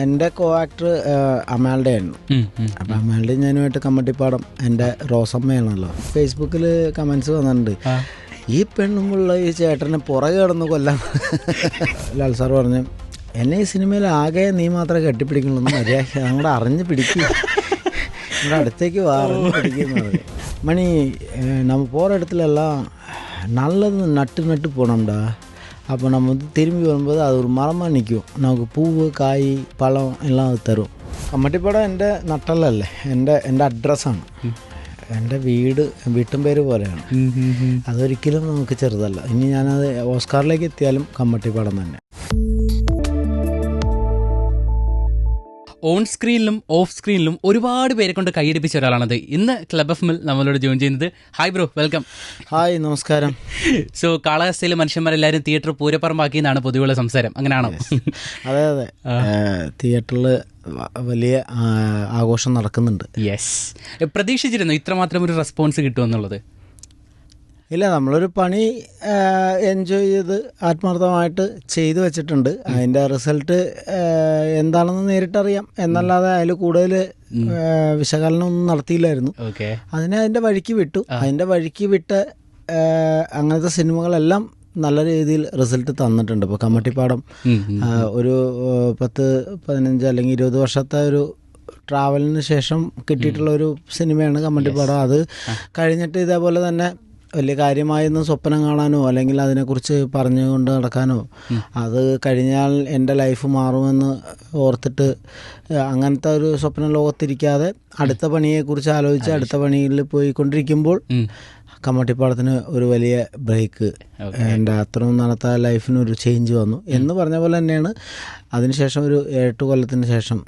എൻ്റെ കോ ആക്ടർ അമാൽഡെ ആയിരുന്നു ഉം, ഉം. അപ്പം അമാൽഡെ ഞാനുമായിട്ട് കമ്മട്ടിപ്പാടം എൻ്റെ റോസമ്മയാണല്ലോ ഫേസ്ബുക്കിൽ കമൻസ് വന്നിട്ടുണ്ട് ഈ പെണ്ണുമുള്ള ഈ ചേട്ടനെ പുറകെ കിടന്ന് കൊല്ലാൻ ലാൽ സാർ പറഞ്ഞു എന്നെ ഈ സിനിമയിൽ ആകെ നീ മാത്രമേ കെട്ടിപ്പിടിക്കുള്ളൂ മര്യാദ അങ്ങോട്ട് അറിഞ്ഞ് പിടിക്കുക നമ്മുടെ അടുത്തേക്ക് വാ അറിഞ്ഞ് പിടിക്കുന്നു പറഞ്ഞു மணி அஹ், நம்ம போகிற இடத்துலலாம் நல்லது நட்டு நட்டு போனோம்டா அப்போ நம்ம வந்து திரும்பி வரும்போது அது ஒரு மரமாக நிற்கும் നമുക്ക് പൂവ് കായ് പഴം എല്ലാം അത് തരും കമ്മട്ടിപ്പടം എൻ്റെ നട്ടലല്ലേ എൻ്റെ എൻ്റെ അഡ്രസ്സാണ് എൻ്റെ വീട് വീട്ടും പേര് പോലെയാണ് ഉം, ഉം, ഉം. അതൊരിക്കലും നമുക്ക് ചെറുതല്ല ഇനി ഞാനത് ഓസ്കാറിലേക്ക് എത്തിയാലും കമ്മട്ടിപ്പടം തന്നെ ഓൺ സ്ക്രീനിലും ഓഫ് സ്ക്രീനിലും ഒരുപാട് പേരെ കൊണ്ട് കൈയടിപ്പിച്ച ഒരാളാണത്. ഇന്ന് ക്ലബ് എഫ് മിൽ നമ്മളോട് ജോയിൻ ചെയ്യുന്നത്. ഹായ് ബ്രോ വെൽക്കം ഹായ് നമസ്കാരം. സോ കാളഹസ്തയിലെ മനുഷ്യന്മാരെല്ലാവരും തിയേറ്റർ പൂരപ്പറമ്പാക്കി എന്നാണ് പൊതുവെയുള്ള സംസാരം. അങ്ങനെയാണോ? അതെ അതെ. തിയേറ്ററിൽ വലിയ ആഘോഷം നടക്കുന്നുണ്ട്. യെസ് പ്രതീക്ഷിച്ചിരുന്നു ഇത്രമാത്രം ഒരു റെസ്പോൺസ് കിട്ടുമെന്നുള്ളത്? ഇല്ല നമ്മളൊരു പണി എൻജോയ് ചെയ്ത് ആത്മാർത്ഥമായിട്ട് ചെയ്തു വെച്ചിട്ടുണ്ട്. അതിന്റെ റിസൾട്ട് എന്താണെന്ന് നേരിട്ടറിയാം. എന്നല്ലാതെ അതിൽ കൂടുതൽ വിശകലനം ഒന്നും നടത്തിയില്ലായിരുന്നു. ഓക്കെ. അതിനെ അതിന്റെ വഴിക്ക് വിട്ടു. അതിന്റെ വഴിക്ക് വിട്ട് അങ്ങനത്തെ സിനിമകളെല്ലാം നല്ല രീതിയിൽ റിസൾട്ട് തന്നിട്ടുണ്ട്. ഇപ്പോൾ കമ്മട്ടിപ്പാടം ഒരു പത്ത് പതിനഞ്ച് അല്ലെങ്കിൽ ഇരുപത് വർഷത്തെ ഒരു ട്രാവലിന് ശേഷം കിട്ടിയിട്ടുള്ള ഒരു സിനിമയാണ് കമ്മട്ടിപ്പാടം. അത് കഴിഞ്ഞിട്ട് ഇതേപോലെ തന്നെ വലിയ കാര്യമായൊന്നും സ്വപ്നം കാണാനോ അല്ലെങ്കിൽ അതിനെക്കുറിച്ച് പറഞ്ഞുകൊണ്ട് നടക്കാനോ അത് കഴിഞ്ഞാൽ എന്റെ ലൈഫ് മാറുമെന്ന് ഓർത്തിട്ട് അങ്ങനത്തെ ഒരു സ്വപ്ന ലോകത്തിരിക്കാതെ അടുത്ത പണിയെക്കുറിച്ച് ആലോചിച്ച് അടുത്ത പണിയിൽ പോയിക്കൊണ്ടിരിക്കുമ്പോൾ കമ്മട്ടിപ്പാടത്തിന് ഒരു വലിയ ബ്രേക്ക് എന്റെ അത്രയും നടത്ത ലൈഫിന് ഒരു ചേഞ്ച് വന്നു. എന്ന് പറഞ്ഞ പോലെ തന്നെയാണ് അതിനുശേഷം ഒരു എട്ട് കൊല്ലത്തിന് ശേഷം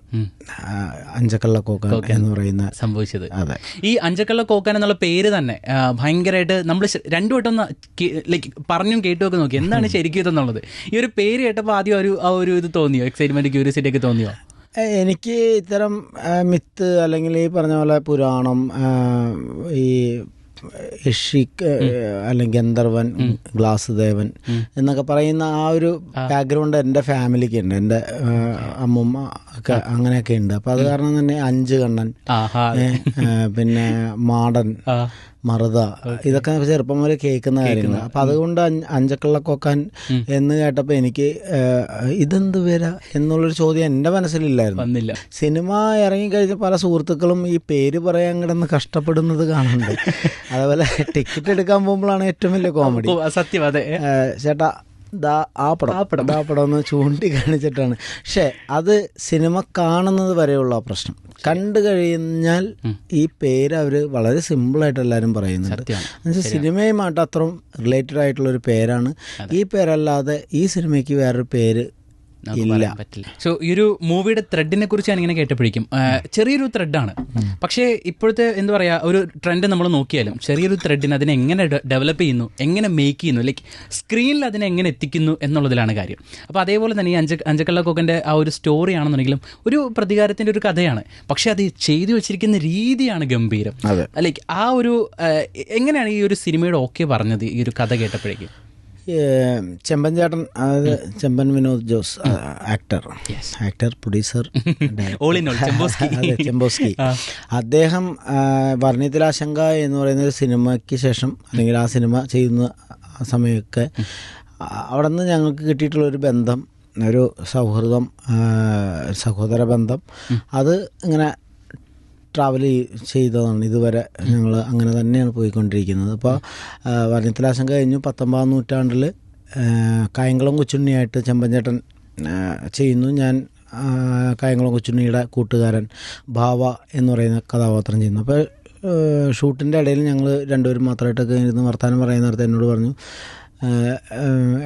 അഞ്ചക്കള്ള കോക്കാൻ എന്ന് പറയുന്ന സംഭവിച്ചത്. അതെ. ഈ അഞ്ചക്കള്ള കോക്കാൻ എന്നുള്ള പേര് തന്നെ ഭയങ്കരമായിട്ട് നമ്മൾ രണ്ടു വട്ടം ലൈക്ക് പറഞ്ഞും കേട്ടുമൊക്കെ നോക്കി. എന്താണ് ശരിക്കും ഇതെന്നുള്ളത്? ഈ ഒരു പേര് കേട്ടപ്പോൾ ആദ്യം ഒരു ആ ഒരു ഇത് തോന്നിയോ? എക്സൈറ്റ്മെന്റ് ക്യൂരിയസിറ്റി ഒക്കെ തോന്നിയോ? എനിക്ക് ഇത്തരം മിത്ത് അല്ലെങ്കിൽ ഈ പറഞ്ഞ പോലെ പുരാണം ഈ യക്ഷിക്ക് അല്ലെങ്കിൽ ഗന്ധർവൻ ഗ്ലാസ് ദേവൻ എന്നൊക്കെ പറയുന്ന ആ ഒരു ബാക്ക്ഗ്രൗണ്ട് എന്റെ ഫാമിലിക്ക് ഉണ്ട്. എന്റെ അമ്മമ്മ ഒക്കെ അങ്ങനെയൊക്കെ ഉണ്ട്. അപ്പം അത് കാരണം തന്നെ അഞ്ച് കണ്ണൻ പിന്നെ മാടൻ. മറുത. ഇതൊക്കെ ചെറുപ്പം മുതൽ കേൾക്കുന്ന കാര്യങ്ങൾ അപ്പം അതുകൊണ്ട് അഞ്ച് അഞ്ചക്കള്ള കൊക്കാൻ എന്ന് കേട്ടപ്പോൾ എനിക്ക് ഇതെന്ത് വരാ എന്നുള്ളൊരു ചോദ്യം എന്റെ മനസ്സിലില്ലായിരുന്നു. വന്നില്ല. സിനിമ ഇറങ്ങിക്കഴിഞ്ഞ പല സുഹൃത്തുക്കളും ഈ പേര് പറയാൻ കിടന്ന് കഷ്ടപ്പെടുന്നത് കാണുന്നുണ്ട്. അതേപോലെ ടിക്കറ്റ് എടുക്കാൻ പോകുമ്പോഴാണ് ഏറ്റവും വലിയ കോമഡി. സത്യം അതെ. ചേട്ടാ ദാ ആ പടം. ആ പടം. ആ പടം ഒന്ന് ചൂണ്ടി കാണിച്ചിട്ടാണ് പക്ഷേ അത് സിനിമ കാണുന്നത് വരെയുള്ള പ്രശ്നം. കണ്ടു കഴിഞ്ഞാൽ ഈ പേര് അവർ വളരെ സിമ്പിൾ ആയിട്ട് എല്ലാവരും പറയുന്നുണ്ട്. സിനിമയുമായിട്ട് അത്രയും റിലേറ്റഡ് ആയിട്ടുള്ള ഒരു പേരാണ് ഈ പേരല്ലാതെ ഈ സിനിമയ്ക്ക് വേറൊരു പേര് ഇല്ല. പറ്റില്ല. സോ ഈ ഒരു മൂവിയുടെ ത്രെഡിനെ കുറിച്ച് ഞാൻ ഇങ്ങനെ കേട്ടപ്പോഴേക്കും ചെറിയൊരു ത്രെഡാണ് പക്ഷേ ഇപ്പോഴത്തെ എന്താ പറയാ ഒരു ട്രെൻഡ് നമ്മൾ നോക്കിയാലും ചെറിയൊരു ത്രെഡിന് അതിനെ എങ്ങനെ ഡെവലപ്പ് ചെയ്യുന്നു എങ്ങനെ മേക്ക് ചെയ്യുന്നു ലൈക്ക് സ്ക്രീനിൽ അതിനെ എങ്ങനെ എത്തിക്കുന്നു എന്നുള്ളതിലാണ് കാര്യം. അപ്പോൾ അതേപോലെ തന്നെ ഈ അഞ്ച അഞ്ചക്കള്ള കൊക്കന്റെ ആ ഒരു സ്റ്റോറി ആണെന്നുണ്ടെങ്കിലും ഒരു പ്രതികാരത്തിന്റെ ഒരു കഥയാണ്. പക്ഷേ അത് ചെയ്തു വെച്ചിരിക്കുന്ന രീതിയാണ് ഗംഭീരം. ലൈക്ക് ആ ഒരു എങ്ങനെയാണ് ഈ ഒരു സിനിമയുടെ ഓക്കെ പറഞ്ഞത് ഈ ഒരു കഥ കേട്ടപ്പോഴേക്കും? ചെമ്പൻ ചേട്ടൻ അതായത് Chemban Vinod Jose actor actor producer Chemboskey. അതെ ചെമ്പോസ്കി. അദ്ദേഹം വർണിതിലാശങ്ക എന്ന് പറയുന്ന ഒരു സിനിമയ്ക്ക് ശേഷം അല്ലെങ്കിൽ ആ സിനിമ ചെയ്യുന്ന സമയമൊക്കെ അവിടെ നിന്ന് ഞങ്ങൾക്ക് കിട്ടിയിട്ടുള്ള ഒരു ബന്ധം ഒരു സൗഹൃദം സഹോദര ബന്ധം അത് ഇങ്ങനെ ട്രാവൽ ചെയ്തതാണ്. ഇതുവരെ ഞങ്ങൾ അങ്ങനെ തന്നെയാണ് പോയിക്കൊണ്ടിരിക്കുന്നത്. അപ്പോൾ വർണത്തിലാശം കഴിഞ്ഞു. പത്തൊമ്പതാം നൂറ്റാണ്ടിൽ കായംകുളം കൊച്ചുണ്ണിയായിട്ട് ചെമ്പഞ്ചേട്ടൻ ചെയ്യുന്നു. ഞാൻ കായംകുളം കൊച്ചുണ്ണിയുടെ കൂട്ടുകാരൻ ഭാവ എന്ന് പറയുന്ന കഥാപാത്രം ചെയ്യുന്നു. അപ്പോൾ ഷൂട്ടിന്റെ ഇടയിൽ ഞങ്ങൾ രണ്ടുപേരും മാത്രമായിട്ടൊക്കെ ഇരുന്ന് വർത്തമാനം പറയുന്ന പറയുന്നിടത്ത് എന്നോട് പറഞ്ഞു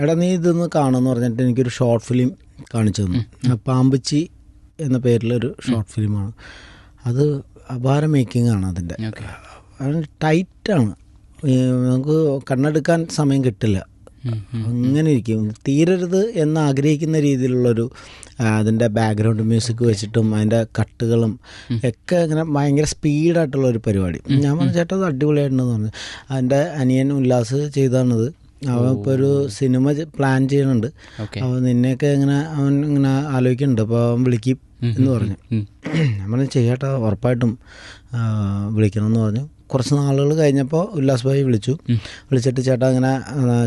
എടാ നീ ഇതൊന്ന് കാണുമെന്ന് പറഞ്ഞിട്ട് എനിക്കൊരു ഷോർട്ട് ഫിലിം കാണിച്ചു തന്നു. പാമ്പച്ചി എന്ന പേരിലൊരു ഷോർട്ട് ഫിലിമാണ്. അത് അപാര മേക്കിംഗ് ആണ് അതിന്റെ ടൈറ്റാണ് നമുക്ക് കണ്ണെടുക്കാൻ സമയം കിട്ടില്ല. അങ്ങനെ ഇരിക്കും. തീരരുത് എന്ന് ആഗ്രഹിക്കുന്ന രീതിയിലുള്ളൊരു അതിന്റെ ബാക്ക്ഗ്രൗണ്ട് മ്യൂസിക് വെച്ചിട്ടും അതിന്റെ കട്ടുകളും ഒക്കെ ഇങ്ങനെ ഭയങ്കര സ്പീഡായിട്ടുള്ള ഒരു പരിപാടി. ഞാൻ പറഞ്ഞ ചേട്ടാ അത് അടിപൊളിയായിട്ടുണ്ടെന്ന് പറഞ്ഞു. അതിന്റെ അനിയൻ ഉല്ലാസ് ചെയ്താണത് അവൻ ഇപ്പോൾ ഒരു സിനിമ പ്ലാൻ ചെയ്യുന്നുണ്ട് അപ്പൊ അപ്പോൾ നിന്നെയൊക്കെ ഇങ്ങനെ അവൻ ഇങ്ങനെ ആലോചിക്കുന്നുണ്ട്. അപ്പോൾ അവൻ വിളിക്കും എന്ന് പറഞ്ഞു. നമ്മൾ ചെയ്യട്ടെ ഉറപ്പായിട്ടും വിളിക്കണം എന്ന് പറഞ്ഞു. കുറച്ച് നാളുകൾ കഴിഞ്ഞപ്പോൾ ഉല്ലാസ് ഭായി വിളിച്ചു. വിളിച്ചിട്ട് ചേട്ടാ അങ്ങനെ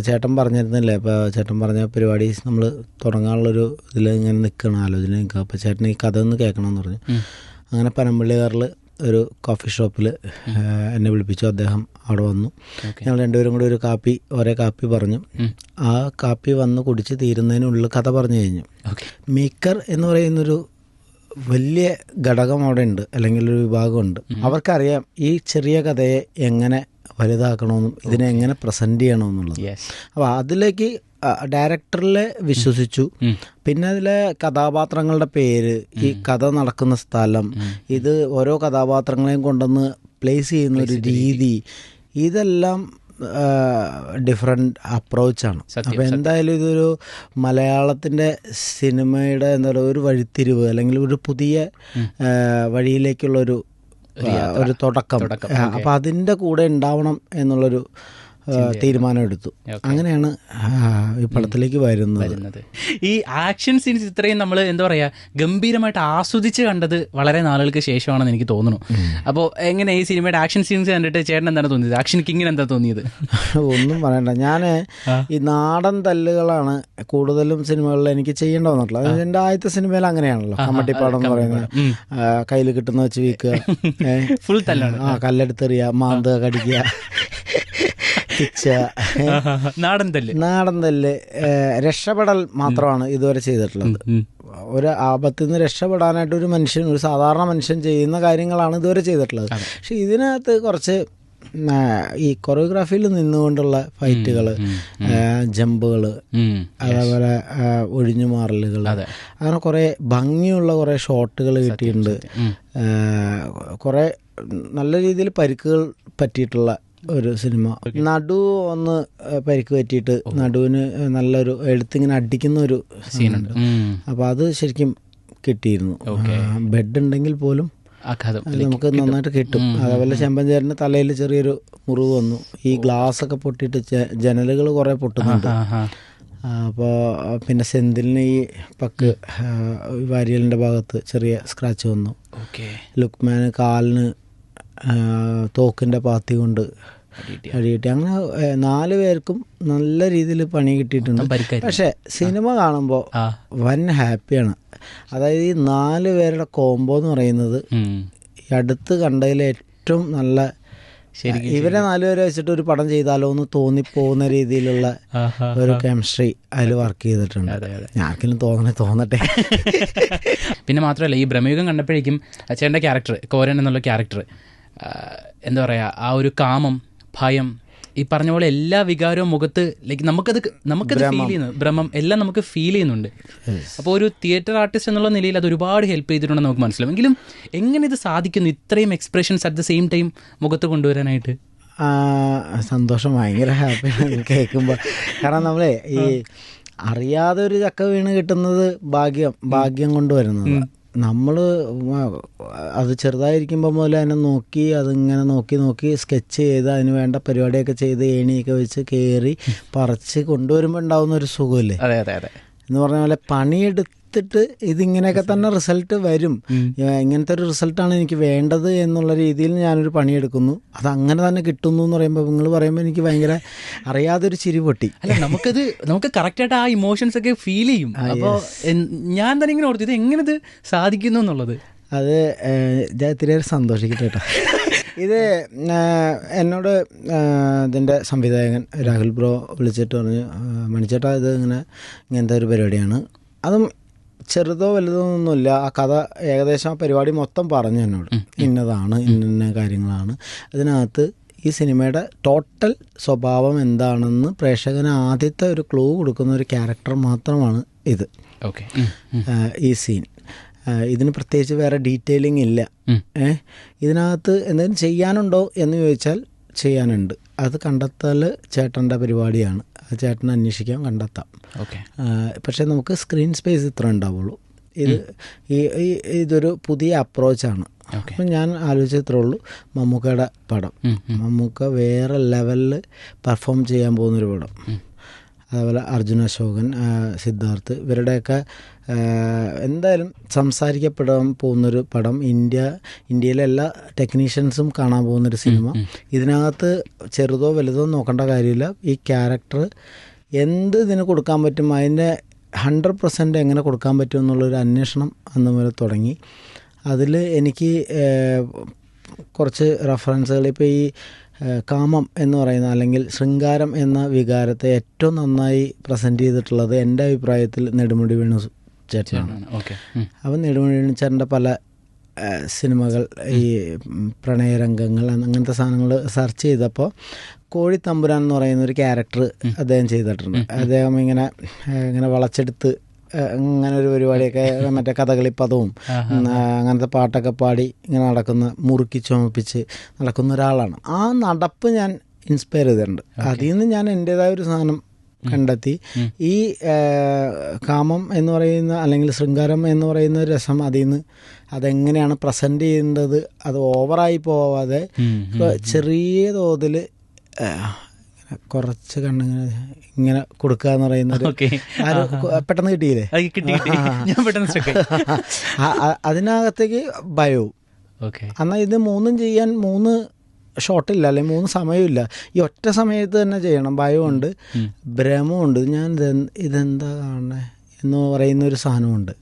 ചേട്ടൻ പറഞ്ഞിരുന്നില്ലേ? അപ്പോൾ ചേട്ടൻ പറഞ്ഞ പരിപാടി നമ്മൾ തുടങ്ങാനുള്ളൊരു ഇതിൽ ഇങ്ങനെ നിൽക്കണം ആലോചന നിൽക്കുക അപ്പോൾ ചേട്ടൻ ഈ കഥ ഒന്ന് കേൾക്കണമെന്ന് പറഞ്ഞു. അങ്ങനെ പനമ്പള്ളികാറിൽ ഒരു കോഫി ഷോപ്പിൽ എന്നെ വിളിപ്പിച്ചു. അദ്ദേഹം അവിടെ വന്നു. ഞങ്ങൾ രണ്ടുപേരും കൂടി ഒരു കാപ്പി ഒരേ കാപ്പി പറഞ്ഞു. ആ കാപ്പി വന്ന് കുടിച്ച് തീരുന്നതിനുള്ളിൽ കഥ പറഞ്ഞു കഴിഞ്ഞു. മേക്കർ എന്ന് പറയുന്നൊരു വലിയ ഘടകം അവിടെ ഉണ്ട് അല്ലെങ്കിൽ ഒരു വിഭാഗമുണ്ട്. അവർക്കറിയാം ഈ ചെറിയ കഥയെ എങ്ങനെ വലുതാക്കണമെന്നും ഇതിനെ എങ്ങനെ പ്രസന്റ് ചെയ്യണമെന്നുള്ളത്. അപ്പോൾ അതിലേക്ക് ഡയറക്ടറിൽ വിശ്വസിച്ചു. പിന്നെ അതിലെ കഥാപാത്രങ്ങളുടെ പേര് ഈ കഥ നടക്കുന്ന സ്ഥലം ഇത് ഓരോ കഥാപാത്രങ്ങളെയും കൊണ്ടുവന്ന് പ്ലേസ് ചെയ്യുന്ന ഒരു രീതി ഇതെല്ലാം ഡിഫറെന്റ് അപ്രോച്ചാണ് അപ്പോൾ എന്തായാലും ഇതൊരു മലയാളത്തിന്റെ സിനിമയുടെ എന്താ പറയുക ഒരു വഴിത്തിരിവ് അല്ലെങ്കിൽ ഒരു പുതിയ വഴിയിലേക്കുള്ളൊരു ഒരു തുടക്കം. അപ്പം അതിന്റെ കൂടെ ഉണ്ടാവണം എന്നുള്ളൊരു ആ, തീരുമാനം എടുത്തു അങ്ങനെയാണ് ഈ പടത്തിലേക്ക് വരുന്നത്. ഈ ആക്ഷൻ സീൻസ് ഇത്രയും നമ്മൾ എന്താ പറയാ ഗംഭീരമായിട്ട് ആസ്വദിച്ച് കണ്ടത് വളരെ നാളുകൾക്ക് ശേഷമാണെന്ന് എനിക്ക് തോന്നുന്നു. അപ്പോൾ എങ്ങനെ ഈ സിനിമയുടെ ആക്ഷൻ സീൻസ് കണ്ടിട്ട് ചേട്ടൻ എന്താണ് തോന്നിയത്? ആക്ഷൻ കിങ്ങിന് എന്താ തോന്നിയത്? ഒന്നും പറയണ്ട. ഞാൻ ഈ നാടൻ തല്ലുകളാണ് കൂടുതലും സിനിമകളിൽ എനിക്ക് ചെയ്യേണ്ട വന്നിട്ടുള്ളത്. എന്റെ ആദ്യത്തെ സിനിമയിൽ അങ്ങനെയാണല്ലോ. കമ്മട്ടിപ്പാടം എന്ന് പറയുന്നത്. കയ്യിൽ കിട്ടുന്ന വെച്ച് വീക്കുക ഫുൾ തല്ലാണ്. ആ കല്ലെടുത്തെറിയുക മാന്തുക കടിക്കുക. പിച്ച ഏ, നാടൻ തല്ല്. നാടൻ തല്ല് രക്ഷപ്പെടൽ മാത്രമാണ് ഇതുവരെ ചെയ്തിട്ടുള്ളത്. ഒരു ആപത്തിൽ നിന്ന് രക്ഷപ്പെടാനായിട്ട് ഒരു മനുഷ്യൻ ഒരു സാധാരണ മനുഷ്യൻ ചെയ്യുന്ന കാര്യങ്ങളാണ് ഇതുവരെ ചെയ്തിട്ടുള്ളത്. പക്ഷെ ഇതിനകത്ത് കുറച്ച് ഈ കൊറിയോഗ്രാഫിയിൽ നിന്നുകൊണ്ടുള്ള ഫൈറ്റുകൾ ജമ്പുകൾ. അതേപോലെ ഒഴിഞ്ഞു മാറലുകൾ അങ്ങനെ കുറേ ഭംഗിയുള്ള കുറേ ഷോട്ടുകൾ കിട്ടിയിട്ടുണ്ട്. കുറേ നല്ല രീതിയിൽ പരിക്കുകൾ പറ്റിയിട്ടുള്ള ഒരു സിനിമ. നടു ഒന്ന് പരിക്ക് പറ്റിയിട്ട് നടുവിന് നല്ലൊരു എഴുത്തിങ്ങനെ അടിക്കുന്ന ഒരു സീനുണ്ട്. അപ്പൊ അപ്പോൾ അത് ശരിക്കും കിട്ടിയിരുന്നു. ബെഡ് ഉണ്ടെങ്കിൽ പോലും നമുക്ക് നന്നായിട്ട് കിട്ടും. അതേപോലെ ചെമ്പഞ്ചേരന്റെ തലയിൽ ചെറിയൊരു മുറിവ് വന്നു. ഈ ഗ്ലാസ് ഒക്കെ പൊട്ടിയിട്ട് ജനലുകൾ കുറെ പൊട്ടുന്നുണ്ട്. അപ്പോൾ പിന്നെ സെന്തിലിന് ഈ പക്ക് വാരിയലിന്റെ ഭാഗത്ത് ചെറിയ സ്ക്രാച്ച് വന്നു. ലുക്മാന് കാലിന് തോക്കിന്റെ പാത്തി കൊണ്ട് അടി കിട്ടി അങ്ങനെ നാല് പേർക്കും നല്ല രീതിയിൽ പണി കിട്ടിയിട്ടുണ്ട്. പക്ഷെ സിനിമ കാണുമ്പോൾ വൻ ഹാപ്പിയാണ്. അതായത് ഈ നാല് പേരുടെ കോംബോ എന്ന് പറയുന്നത്. ഈ അടുത്ത് കണ്ടതിൽ ഏറ്റവും നല്ല ഇവരെ നാലുപേരെ വെച്ചിട്ട് ഒരു പടം ചെയ്താലോ എന്ന് തോന്നിപ്പോകുന്ന രീതിയിലുള്ള ഒരു കെമിസ്ട്രി അതിൽ വർക്ക് ചെയ്തിട്ടുണ്ട്. ആർക്കെങ്കിലും തോന്നണേ തോന്നട്ടെ. പിന്നെ മാത്രമല്ല ഈ ബ്രഹ്മയുഗം കണ്ടപ്പോഴേക്കും ചേട്ടന്റെ ക്യാരക്ടർ കോരൻ എന്നുള്ള ക്യാരക്ടർ എന്താ പറയുക ആ ഒരു കാമം ഭയം. ഈ പറഞ്ഞ പോലെ എല്ലാ വികാരവും മുഖത്ത് ലൈക്ക് നമുക്കത് നമുക്കത് ഫീൽ ചെയ്യുന്നു. ഭ്രമം. എല്ലാം നമുക്ക് ഫീൽ ചെയ്യുന്നുണ്ട്. അപ്പോൾ ഒരു തിയേറ്റർ ആർട്ടിസ്റ്റ് എന്നുള്ള നിലയിൽ അത് ഒരുപാട് ഹെൽപ്പ് ചെയ്തിട്ടുണ്ടെന്ന് നമുക്ക് മനസ്സിലാവും. എങ്കിലും എങ്ങനെ ഇത് സാധിക്കുന്നു? ഇത്രയും expressions at the same time മുഖത്ത് കൊണ്ടുവരാനായിട്ട്? സന്തോഷം. ഭയങ്കര ഹാപ്പിയാണ് കേൾക്കുമ്പോൾ കാരണം നമ്മളെ ഈ അറിയാതെ ഒരു ചക്ക വീണ് കിട്ടുന്നത് ഭാഗ്യം ഭാഗ്യം കൊണ്ട് വരുന്നത് നമ്മൾ അത് ചെറുതായിരിക്കുമ്പോൾ മുതൽ അതിനെ നോക്കി അതിങ്ങനെ നോക്കി നോക്കി സ്കെച്ച് ചെയ്ത് അതിന് വേണ്ട പരിപാടിയൊക്കെ ചെയ്ത് ഏണിയൊക്കെ വെച്ച് കയറി പറിച്ച് കൊണ്ടുവരുമ്പോൾ ഉണ്ടാവുന്ന ഒരു സുഖമില്ലേ അതെ അതെ അതെ. എന്ന് പറഞ്ഞ പോലെ പണിയെടുത്തിട്ട് ഇതിങ്ങനെയൊക്കെ തന്നെ റിസൾട്ട് വരും. ഇങ്ങനത്തെ ഒരു റിസൾട്ടാണ് എനിക്ക് വേണ്ടത് എന്നുള്ള രീതിയിൽ ഞാനൊരു പണിയെടുക്കുന്നു. അത് അങ്ങനെ തന്നെ കിട്ടുന്നു എന്ന് പറയുമ്പോൾ നിങ്ങൾ പറയുമ്പോൾ എനിക്ക് ഭയങ്കര അറിയാതെ ഒരു ചിരി പൊട്ടി. അല്ല നമുക്കത് നമുക്ക് കറക്റ്റായിട്ട് ആ ഇമോഷൻസ് ഒക്കെ ഫീൽ ചെയ്യും. അപ്പോൾ ഞാൻ തന്നെ ഇങ്ങനെ ഓർത്തു ഇത് എങ്ങനെ ഇത് സാധിക്കുന്നു എന്നുള്ളത്? അത് ഞാൻ ഇത്തിരി സന്തോഷിക്കട്ടെ കേട്ടോ ഇത് എന്നോട് ഇതിന്റെ സംവിധായകൻ രാഹുൽ ബ്രോ വിളിച്ചിട്ട് പറഞ്ഞു "ആ, മണിച്ചേട്ടാ ഇത് ഇങ്ങനെ ഇങ്ങനത്തെ ഒരു പരിപാടിയാണ്. അതും ചെറുതോ വലുതോ ഒന്നുമില്ല ആ കഥ ഏകദേശം ആ പരിപാടി മൊത്തം പറഞ്ഞു എന്നോട്. ഇന്നതാണ് ഇന്ന കാര്യങ്ങളാണ്. അതിനകത്ത് ഈ സിനിമയുടെ ടോട്ടൽ സ്വഭാവം എന്താണെന്ന് പ്രേക്ഷകന് ആദ്യത്തെ ഒരു ക്ലൂ കൊടുക്കുന്ന ഒരു ക്യാരക്ടർ മാത്രമാണ് ഇത്. ഓക്കെ ഈ സീൻ ഇതിന് പ്രത്യേകിച്ച് വേറെ ഡീറ്റെയിലിംഗ് ഇല്ല. ഏഹ് ഇതിനകത്ത് എന്തെങ്കിലും ചെയ്യാനുണ്ടോ എന്ന് ചോദിച്ചാൽ ചെയ്യാനുണ്ട്. അത് കണ്ടെത്തൽ ചേട്ടന്റെ പരിപാടിയാണ്. അത് ചേട്ടനെ അന്വേഷിക്കാം കണ്ടെത്താം. ഓക്കെ. പക്ഷേ നമുക്ക് സ്ക്രീൻ സ്പേസ് ഇത്ര ഉണ്ടാവുള്ളൂ. ഇത് ഈ ഇതൊരു പുതിയ അപ്രോച്ചാണ് അപ്പം ഞാൻ ആലോചിച്ചത്രേ ഉള്ളൂ. മമ്മൂക്കയുടെ പടം. മമ്മൂക്ക വേറെ ലെവലിൽ പെർഫോം ചെയ്യാൻ പോകുന്നൊരു പടം. അതേപോലെ അർജുന അശോകൻ സിദ്ധാർത്ഥ് ഇവരുടെയൊക്കെ എന്തായാലും സംസാരിക്കപ്പെടാൻ പോകുന്നൊരു പടം. ഇന്ത്യ ഇന്ത്യയിലെ എല്ലാ ടെക്നീഷ്യൻസും കാണാൻ പോകുന്നൊരു സിനിമ. ഇതിനകത്ത് ചെറുതോ വലുതോ നോക്കേണ്ട കാര്യമില്ല. ഈ ക്യാരക്ടർ എന്ത് ഇതിന് കൊടുക്കാൻ പറ്റും അതിന്റെ ഹൺഡ്രഡ് പെർസെന്റ് എങ്ങനെ കൊടുക്കാൻ പറ്റും എന്നുള്ളൊരു അന്വേഷണം അന്ന് മുതൽ തുടങ്ങി. അതിൽ എനിക്ക് കുറച്ച് റെഫറൻസുകൾ ഇപ്പോൾ ഈ കാമം എന്ന് പറയുന്ന അല്ലെങ്കിൽ ശൃംഗാരം എന്ന വികാരത്തെ ഏറ്റവും നന്നായി പ്രസന്റ് ചെയ്തിട്ടുള്ളത് എന്റെ അഭിപ്രായത്തിൽ നെടുമുടി വേണു ചേട്ടനാണ്. ഓക്കെ. അപ്പം നെടുമുടി വേണു ചേട്ടന്റെ പല സിനിമകൾ ഈ പ്രണയരംഗങ്ങൾ അങ്ങനത്തെ സാധനങ്ങൾ സെർച്ച് ചെയ്തപ്പോൾ കോഴി തമ്പുരാൻ എന്ന് പറയുന്ന ഒരു ക്യാരക്ടർ അദ്ദേഹം ചെയ്തിട്ടുണ്ട്. അദ്ദേഹം ഇങ്ങനെ ഇങ്ങനെ വളച്ചെടുത്ത് ഏഹ്, അങ്ങനെ ഒരു പരിപാടിയൊക്കെ മറ്റേ കഥകളി പദവും അങ്ങനത്തെ പാട്ടൊക്കെ പാടി ഇങ്ങനെ നടക്കുന്ന മുറുക്കി ചുമപ്പിച്ച് നടക്കുന്ന ഒരാളാണ്. ആ നടപ്പ് ഞാൻ ഇൻസ്പയർ ചെയ്തിട്ടുണ്ട്. അതിൽ നിന്ന് ഞാൻ എന്റെതായ ഒരു സാധനം കണ്ടെത്തി. ഈ കാമം എന്ന് പറയുന്ന അല്ലെങ്കിൽ ശൃംഗാരം എന്ന് പറയുന്ന ഒരു രസം അതിൽ നിന്ന് അതെങ്ങനെയാണ് പ്രസന്റ് ചെയ്യേണ്ടത് അത് ഓവറായി പോവാതെ ചെറിയ തോതിൽ കുറച്ച് കണ്ണിങ്ങനെ ഇങ്ങനെ കൊടുക്കുക എന്ന് പറയുന്ന ഒരു ഓക്കെ. ആരോ പെട്ടെന്ന് കിട്ടിയില്ലേ? അതിനകത്തേക്ക് ഭയവും എന്നാൽ ഇത് മൂന്നും ചെയ്യാൻ മൂന്ന് ഷോട്ടില്ല അല്ലെങ്കിൽ മൂന്ന് സമയമില്ല ഈ ഒറ്റ സമയത്ത് തന്നെ ചെയ്യണം. ഭയമുണ്ട് ഭ്രമമുണ്ട് ഞാൻ ഇതെന്താ കാണണേ എന്ന് പറയുന്ന ഒരു സാധനമുണ്ട്.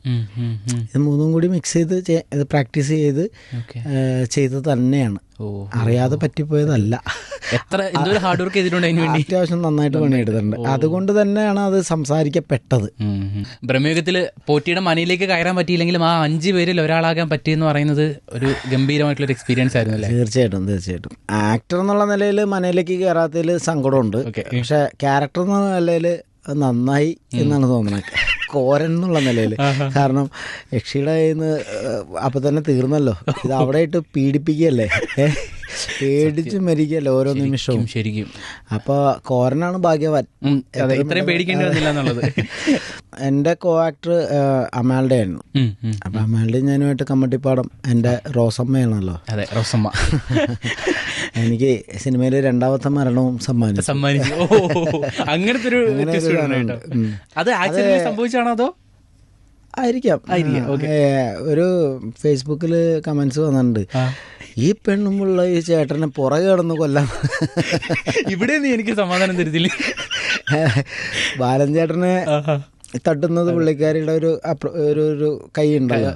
ഇത് മൂന്നും കൂടി മിക്സ് ചെയ്ത് പ്രാക്ടീസ് ചെയ്ത് ചെയ്ത് ചെയ്തത് തന്നെയാണ്. അറിയാതെ പറ്റിപ്പോയതല്ല. എത്ര ഹാർഡ് വർക്ക് ചെയ്തിട്ടുണ്ട് അതിന് വേണ്ടി? അത്യാവശ്യം നന്നായിട്ട് പണിയെടുത്തിട്ടുണ്ട്. അതുകൊണ്ട് തന്നെയാണ് അത് സംസാരിക്കപ്പെട്ടത്. ബ്രഹ്മയുഗത്തിൽ. ബ്രഹ്മയുഗത്തിൽ പോറ്റിയുടെ മനയിലേക്ക് കയറാൻ പറ്റിയില്ലെങ്കിലും ആ അഞ്ച് പേരിൽ ഒരാളാകാൻ പറ്റിയെന്ന് പറയുന്നത് ഒരു ഗംഭീരമായിട്ടുള്ള ഒരു എക്സ്പീരിയൻസ് ആയിരുന്നു അല്ലേ? തീർച്ചയായിട്ടും തീർച്ചയായിട്ടും. ആക്ടർ എന്നുള്ള നിലയിൽ മനയിലേക്ക് കയറാത്തതിൽ സങ്കടമുണ്ട്. പക്ഷെ ക്യാരക്ടർ എന്നുള്ള നിലയിൽ നന്നായി എന്നാണ് തോന്നുന്നത് കോരൻ എന്നുള്ള നിലയിൽ. കാരണം യക്ഷിയുടെ കയ്യിൽ അപ്പൊ തന്നെ തീർന്നല്ലോ. ഇത് അവിടെ ഇട്ട് പീഡിപ്പിക്കുകയല്ലേ? പേടിച്ച് മരിക്കല്ലേ ഓരോ നിമിഷവും? ശരിക്കും. അപ്പോൾ കോരനാണ് ഭാഗ്യവാൻ. ഇത്രയും പേടിക്കേണ്ടി വന്നില്ല എന്നുള്ളത്. എന്റെ കോ ആക്ടർ അമാൽഡെ ആയിരുന്നു. അപ്പം അമാൽഡെ ഞാനുമായിട്ട് കമ്മട്ടിപ്പാടം എന്റെ റോസമ്മയാണല്ലോ. അതെ റോസമ്മ. എനിക്ക് സിനിമയിലെ രണ്ടാമത്തെ മരണവും സമ്മാനിച്ചു. സമ്മാനിച്ചു. അങ്ങനത്തെ ഒരു. അത് ആക്സിഡന്റ് സംഭവിച്ചാണോ അതോ? ആയിരിക്കാം. ഒരു ഫേസ്ബുക്കിൽ കമന്റ്സ് വന്നിട്ടുണ്ട്. ഈ പെണ്ണുമുള്ള ഈ ചേട്ടനെ പുറകെ കിടന്ന് കൊല്ലാം. ഇവിടെ നീ എനിക്ക് സമാധാനം തരുത്തില്ല. ബാലൻ ചേട്ടനെ തട്ടുന്നത് പുള്ളിക്കാരിയുടെ ഒരു ഒരു ഒരു കൈ ഉണ്ടല്ലോ.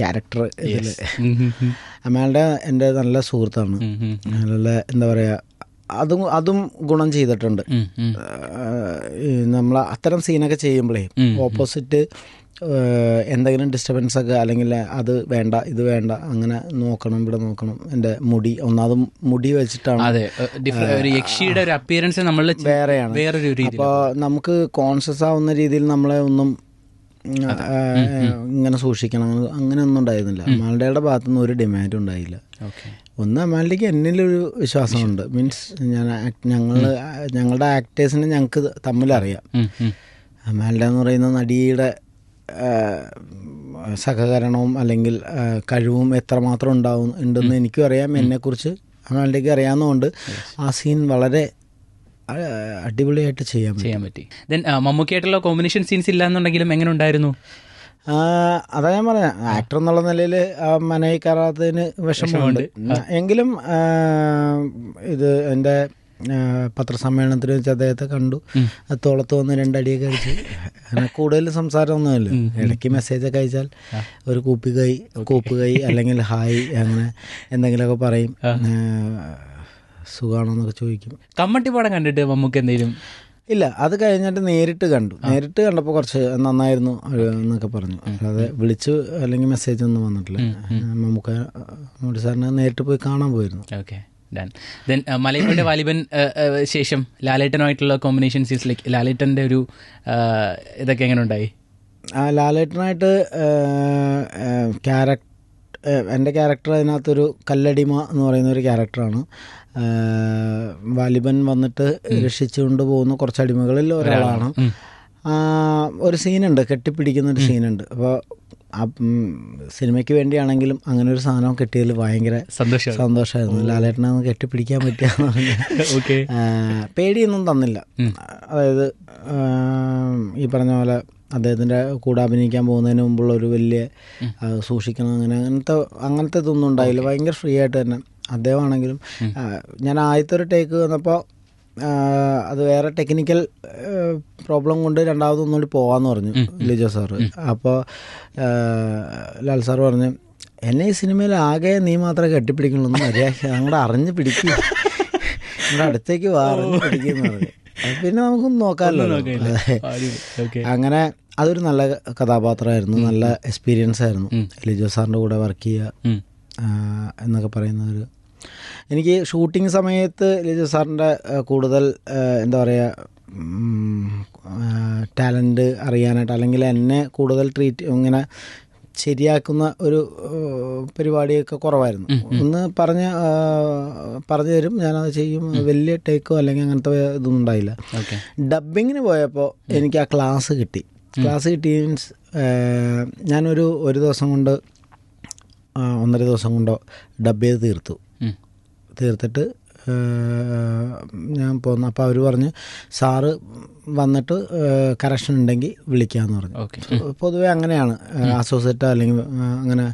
ക്യാരക്ടർ ഇതിൽ. അമ്മയുടെ എന്റെ നല്ല സുഹൃത്താണ്. നല്ല എന്താ പറയുക അതും അതും ഗുണം ചെയ്തിട്ടുണ്ട്. നമ്മൾ അത്തരം സീനൊക്കെ ചെയ്യുമ്പോഴേ ഓപ്പോസിറ്റ് എന്തെങ്കിലും ഡിസ്റ്റർബൻസ് ഒക്കെ അല്ലെങ്കിൽ അത് വേണ്ട ഇത് വേണ്ട അങ്ങനെ നോക്കണം ഇവിടെ നോക്കണം എന്റെ മുടി ഒന്നാമത് മുടി വെച്ചിട്ടാണ്. അതെ ഒരു യക്ഷിയുടെ ഒരു അപ്പിയറൻസ് നമ്മൾ വേറെയാണ്. വേറൊരു അപ്പോൾ നമുക്ക് കോൺഷ്യസ് ആവുന്ന രീതിയിൽ നമ്മളെ ഒന്നും ഇങ്ങനെ സൂക്ഷിക്കണം. അങ്ങനെ ഒന്നും ഉണ്ടായിരുന്നില്ല. മാളുടെ ഭാഗത്തുനിന്ന് ഒരു ഡിമാൻഡും ഉണ്ടായില്ല. ഒന്ന് അമാലിക്ക് എന്നിലൊരു വിശ്വാസമുണ്ട്. മീൻസ് ഞാൻ ഞങ്ങൾ ഞങ്ങളുടെ ആക്ടേഴ്സിനെ ഞങ്ങൾക്ക് തമ്മിലറിയാം. അമാലിഡ എന്ന് പറയുന്ന നടിയുടെ സഹകരണവും അല്ലെങ്കിൽ കഴിവും എത്രമാത്രം ഉണ്ടാവും ഉണ്ടെന്ന് എനിക്കും അറിയാം. എന്നെക്കുറിച്ച് അമാലിഡയ്ക്ക് അറിയാവുന്നതുകൊണ്ട് ആ സീൻ വളരെ അടിപൊളിയായിട്ട് ചെയ്യാൻ പറ്റും. ചെയ്യാൻ പറ്റി. ദെൻ മമ്മൂക്കിയായിട്ടുള്ള കോമ്പിനേഷൻ സീൻസ് ഇല്ല എന്നുണ്ടെങ്കിലും എങ്ങനെ ഉണ്ടായിരുന്നു? അതാ ഞാൻ പറഞ്ഞ. ആക്ടർ എന്നുള്ള നിലയിൽ മനയിൽ കയറാത്തതിന് വിഷമമുണ്ട്. എങ്കിലും ഇത് എന്റെ പത്രസമ്മേളനത്തിൽ വെച്ച് അദ്ദേഹത്തെ കണ്ടു. തോളത്ത് വന്ന് രണ്ടടിയൊക്കെ അടിച്ച്. അങ്ങനെ കൂടുതൽ സംസാരമൊന്നുമില്ല. ഇടയ്ക്ക് മെസ്സേജൊക്കെ അയച്ചാൽ ഒരു കൂപ്പി കൈ കൂപ്പ് കൈ അല്ലെങ്കിൽ ഹായ് അങ്ങനെ എന്തെങ്കിലുമൊക്കെ പറയും. സുഖാണോ ചോദിക്കും. കമ്മട്ടി പാടം കണ്ടിട്ട് മമ്മൂക്ക് എന്തെങ്കിലും ഇല്ല അത് കഴിഞ്ഞിട്ട് നേരിട്ട് കണ്ടു. നേരിട്ട് കണ്ടപ്പോൾ കുറച്ച് നന്നായിരുന്നു എന്നൊക്കെ പറഞ്ഞു. അല്ലാതെ വിളിച്ച് അല്ലെങ്കിൽ മെസ്സേജ് ഒന്നും വന്നിട്ടില്ല. നമുക്ക് മോഡി സാറിനെ നേരിട്ട് പോയി കാണാൻ പോയിരുന്നു. Okay done. ദെൻ മലയപ്പന്റെ വാലിബൻ ശേഷം ലാലേട്ടനുമായിട്ടുള്ള കോമ്പിനേഷൻ സീസ് ലൈക്ക് ലാലേട്ടന്റെ ഒരു ഇതൊക്കെ എങ്ങനെ ഉണ്ടായി? ആ ലാലേട്ടനായിട്ട് ക്യാരക്ടർ എന്റെ ക്യാരക്ടർ അതിനകത്തൊരു കല്ലടിമ എന്ന് പറയുന്ന ഒരു ക്യാരക്ടറാണ് വാലിബൻ വന്നിട്ട് രക്ഷിച്ചുകൊണ്ട് പോകുന്ന കുറച്ച് അടിമകളിൽ ഒരാളാണ്. ഒരു സീനുണ്ട് കെട്ടിപ്പിടിക്കുന്ന ഒരു സീനുണ്ട്. അപ്പോൾ ആ സിനിമയ്ക്ക് വേണ്ടിയാണെങ്കിലും അങ്ങനെ ഒരു സാധനം കിട്ടിയതിൽ ഭയങ്കര സന്തോഷം സന്തോഷമായിരുന്നു. ലാലേട്ടനെ ഒന്ന് കെട്ടിപ്പിടിക്കാൻ പറ്റിയെന്ന് പറഞ്ഞാൽ പേടിയൊന്നും തന്നില്ല. അതായത് ഈ പറഞ്ഞ പോലെ അദ്ദേഹത്തിന്റെ കൂടെ അഭിനയിക്കാൻ പോകുന്നതിന് മുമ്പുള്ള ഒരു വലിയ സൂക്ഷിക്കണം അങ്ങനെ അങ്ങനത്തെ അങ്ങനത്തെ ഇതൊന്നും ഉണ്ടായില്ല. ഭയങ്കര ഫ്രീ ആയിട്ട് തന്നെ. അദ്ദേഹമാണെങ്കിലും ഞാൻ ആദ്യത്തെ ഒരു ടേക്ക് വന്നപ്പോൾ അത് വേറെ ടെക്നിക്കൽ പ്രോബ്ലം കൊണ്ട് രണ്ടാമത് ഒന്നുകൂടി പോവാന്ന് പറഞ്ഞു ലിജോ സാറ്. അപ്പോൾ ലാൽ സാർ പറഞ്ഞു എന്നെ ഈ സിനിമയിൽ ആകെ നീ മാത്രമേ കെട്ടിപ്പിടിക്കുള്ളൂ മര്യാദ അങ്ങോട്ട് അറിഞ്ഞ് പിടിക്കുക നമ്മുടെ അടുത്തേക്ക് അറിഞ്ഞ് പിടിക്കുന്നു പറഞ്ഞു. പിന്നെ നമുക്കൊന്നും നോക്കാമല്ലോ അങ്ങനെ അതൊരു നല്ല കഥാപാത്രമായിരുന്നു നല്ല എക്സ്പീരിയൻസ് ആയിരുന്നു. ലിജോ സാറിന്റെ കൂടെ വർക്ക് ചെയ്യുക എന്നൊക്കെ പറയുന്ന ഒരു എനിക്ക് ഷൂട്ടിംഗ് സമയത്ത് ലിജു സാറിന്റെ കൂടുതൽ എന്താ പറയുക ടാലന്റ് അറിയാനായിട്ട് അല്ലെങ്കിൽ എന്നെ കൂടുതൽ ട്രീറ്റ് ഇങ്ങനെ ശരിയാക്കുന്ന ഒരു പരിപാടിയൊക്കെ കുറവായിരുന്നു. ഒന്ന് പറഞ്ഞ് പറഞ്ഞു തരും ഞാനത് ചെയ്യും. വലിയ ടേക്കോ അല്ലെങ്കിൽ അങ്ങനത്തെ ഇതൊന്നും ഉണ്ടായില്ല. ഡബ്ബിങ്ങിന് പോയപ്പോൾ എനിക്ക് ആ ക്ലാസ് കിട്ടി. ക്ലാസ് കിട്ടി മീൻസ് ഞാനൊരു ഒരു ദിവസം കൊണ്ട് ഒന്നര ദിവസം കൊണ്ടോ ഡബ് ചെയ്ത് തീർത്തു. തീർത്തിട്ട് ഞാൻ പോന്നു. അപ്പോൾ അവർ പറഞ്ഞ് സാറ് വന്നിട്ട് കറക്ഷൻ ഉണ്ടെങ്കിൽ വിളിക്കാമെന്ന് പറഞ്ഞു. ഓക്കെ. പൊതുവെ അങ്ങനെയാണ് അസോസിയേറ്റ് അല്ലെങ്കിൽ അങ്ങനെ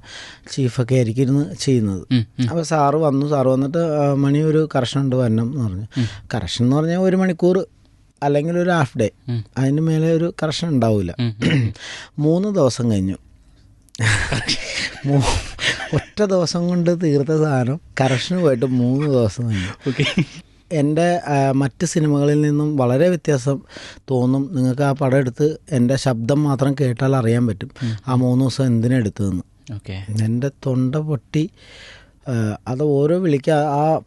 ചീഫൊക്കെ ആയിരിക്കും ഇരുന്ന് ചെയ്യുന്നത് അപ്പോൾ സാറ് വന്നു. സാറ് വന്നിട്ട് മണി ഒരു കറക്ഷൻ ഉണ്ട് വരണം എന്ന് പറഞ്ഞു. കറക്ഷൻ എന്ന് പറഞ്ഞാൽ ഒരു മണിക്കൂർ അല്ലെങ്കിൽ ഒരു ഹാഫ് ഡേ. അതിന് മേലെ ഒരു കറക്ഷൻ ഉണ്ടാവില്ല. മൂന്ന് ദിവസം കഴിഞ്ഞു. ഒറ്റ ദിവസം കൊണ്ട് തീർത്ത സാധനം കറക്ഷന് പോയിട്ട് മൂന്ന് ദിവസം കഴിഞ്ഞു. ഓക്കെ. എന്റെ മറ്റ് സിനിമകളിൽ നിന്നും വളരെ വ്യത്യാസം തോന്നും. നിങ്ങൾക്ക് ആ പടം എടുത്ത് എന്റെ ശബ്ദം മാത്രം കേട്ടാൽ അറിയാൻ പറ്റും. ആ മൂന്ന് ദിവസം എന്തിനെടുത്തതെന്ന് ഓക്കെ. എന്റെ തൊണ്ട പൊട്ടി അത് ഓരോ വിളിക്ക ആ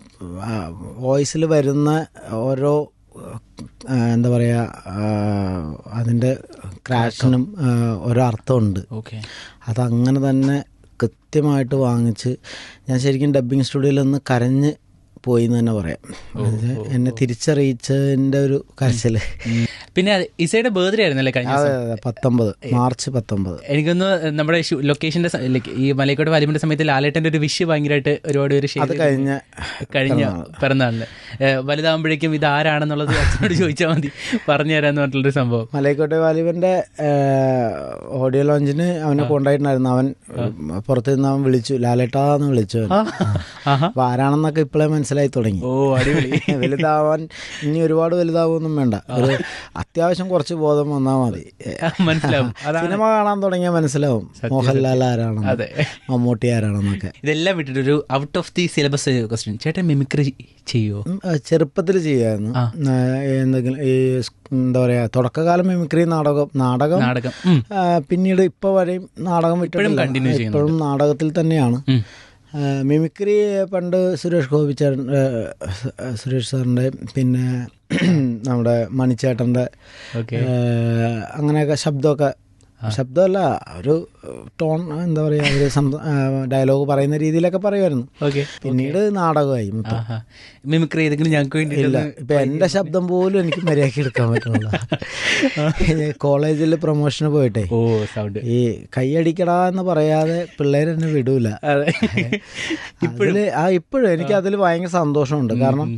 വോയിസിൽ വരുന്ന ഓരോ എന്താ പറയുക അതിന്റെ ക്രാഷിനും ഒരർത്ഥമുണ്ട് ഓരോ അർത്ഥമുണ്ട്. ഓക്കെ. അതങ്ങനെ തന്നെ കൃത്യമായിട്ട് വാങ്ങിച്ച് ഞാൻ ശരിക്കും ഡബ്ബിങ് സ്റ്റുഡിയോയിൽ നിന്ന് കരഞ്ഞ് പോയി എന്ന് തന്നെ പറയാം. എന്നെ തിരിച്ചറിയിച്ചതിന്റെ ഒരു കരച്ചിൽ. പിന്നെ ഇസയുടെ ബർത്ത്ഡേ ആയിരുന്നല്ലേ കഴിഞ്ഞ പത്തൊമ്പത്. മാർച്ച് പത്തൊമ്പത്. എനിക്കൊന്ന് നമ്മുടെ ലൊക്കേഷന്റെ ഈ മലയക്കോട് വലിമിന്റെ സമയത്ത് ലാലേട്ടന്റെ ഒരു വിഷ് ഭയങ്കരമായിട്ട് ഒരുപാട് പേര് അത് കഴിഞ്ഞ കഴിഞ്ഞ പിറന്നാളിന്. വലുതാകുമ്പോഴേക്കും ഇത് ആരാണെന്നുള്ളത് അച്ഛനോട് ചോദിച്ചാൽ മതി. പറഞ്ഞു തരാന്ന് പറഞ്ഞിട്ടുള്ളൊരു സംഭവം. മലയക്കോട്ടെ വാലിബന്റെ ഓഡിയോ ലോഞ്ചിന് അവനെ കൊണ്ടായിട്ടുണ്ടായിരുന്നു അവൻ പുറത്തു നിന്ന് അവൻ വിളിച്ചു. ലാലേട്ടാന്ന് വിളിച്ചു അപ്പൊ ആരാണെന്നൊക്കെ ഇപ്പോഴേ മനസ്സിലായി തുടങ്ങി. ഓ അടിപൊളി. വലുതാവാൻ ഇനി ഒരുപാട് വലുതാവൊന്നും വേണ്ട. ഒരു അത്യാവശ്യം കുറച്ച് ബോധം വന്നാൽ മതി. മനസ്സിലാവും. സിനിമ കാണാൻ തുടങ്ങിയാൽ മനസ്സിലാവും. മോഹൻലാൽ ആരാണ് മമ്മൂട്ടി ആരാണെന്നൊക്കെ. ഇതെല്ലാം വിട്ടിട്ട് ഒരു out of the syllabus question ചേട്ടൻ മിമിക്രി ചെയ്യോ? ചെറുപ്പത്തിൽ ചെയ്യായിരുന്നു. എന്തെങ്കിലും ഈ എന്താ പറയാ തുടക്കകാലം മിമിക്രി നാടകം നാടകം. നാടകം. പിന്നീട് ഇപ്പൊ വരെയും നാടകം വിട്ടിട്ടില്ല. ചെയ്യുന്നുണ്ട്. ഇപ്പോഴും നാടകത്തിൽ തന്നെയാണ്. മിമിക്രി പണ്ട് സുരേഷ് ഗോപി ചേട്ടൻ സുരേഷ് സാറിന്റെ പിന്നെ നമ്മുടെ മണിച്ചേട്ടന്റെ അങ്ങനെയൊക്കെ ശബ്ദമൊക്കെ ശബ്ദമല്ല ഒരു ടോൺ എന്താ പറയുക ഒരു ഡയലോഗ് പറയുന്ന രീതിയിലൊക്കെ പറയുമായിരുന്നു. ഓക്കെ പിന്നീട് നാടകമായി മിമിക്രി ഏതെങ്കിലും ഞങ്ങൾക്ക് വേണ്ടിയില്ല ഇപ്പൊ എന്റെ ശബ്ദം പോലും എനിക്ക് മര്യാദയ്ക്ക് എടുക്കാൻ പറ്റുന്നില്ല. കോളേജിൽ പ്രൊമോഷന് പോയിട്ടെ. ഓ സൗണ്ട് ഈ കൈയടിക്കടാ എന്ന് പറയാതെ പിള്ളേർ എന്നെ വിടൂല. അതെ. അതിൽ ആ ഇപ്പോഴും എനിക്ക് അതിൽ ഭയങ്കര സന്തോഷമുണ്ട്. കാരണം